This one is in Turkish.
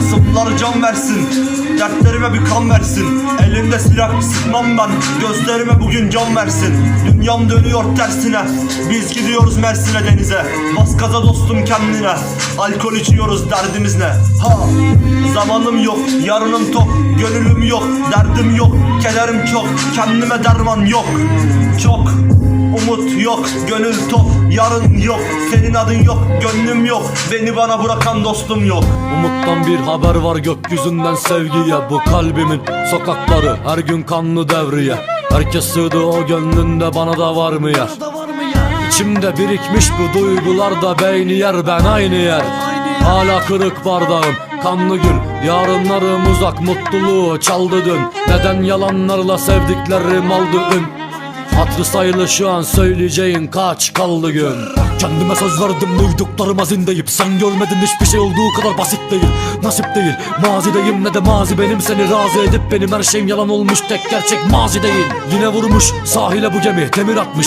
So. Onlar can versin Dertlerime bir kan versin. Elimde silah sıkmam ben Gözlerime bugün can versin. Dünyam dönüyor tersine Biz gidiyoruz Mersin'e denize. Bas gaza dostum kendine Alkol içiyoruz derdimiz ne? Ha Zamanım yok yarınım tok Gönlüm yok derdim yok Kederim çok kendime derman yok. Çok Umut yok, gönül tok, yarın yok Senin adın yok, gönlüm yok Beni bana bırakan dostum yok. Umuttan bir haber var gökyüzünden sevgiye Bu kalbimin sokakları her gün kanlı devriye. Herkes sığdı o gönlünde bana da var mı yer? İçimde birikmiş bu duygular da beyni yer ben aynı yer. Hala kırık bardağım kanlı gün. Yarınlarım uzak mutluluğu çaldı dün. Neden yalanlarla sevdiklerim aldı ün? Hatırı sayılı şu an söyleyeceğin kaç kaldı gün Kendime söz verdim duyduklarıma zindeyip Sen görmedin hiçbir şey olduğu kadar basit değil. Nasip değil. Mazideyim ne de mazi benim Seni razı edip benim her şeyim yalan olmuş. Tek gerçek mazi değil. Yine vurmuş sahile bu gemi demir atmış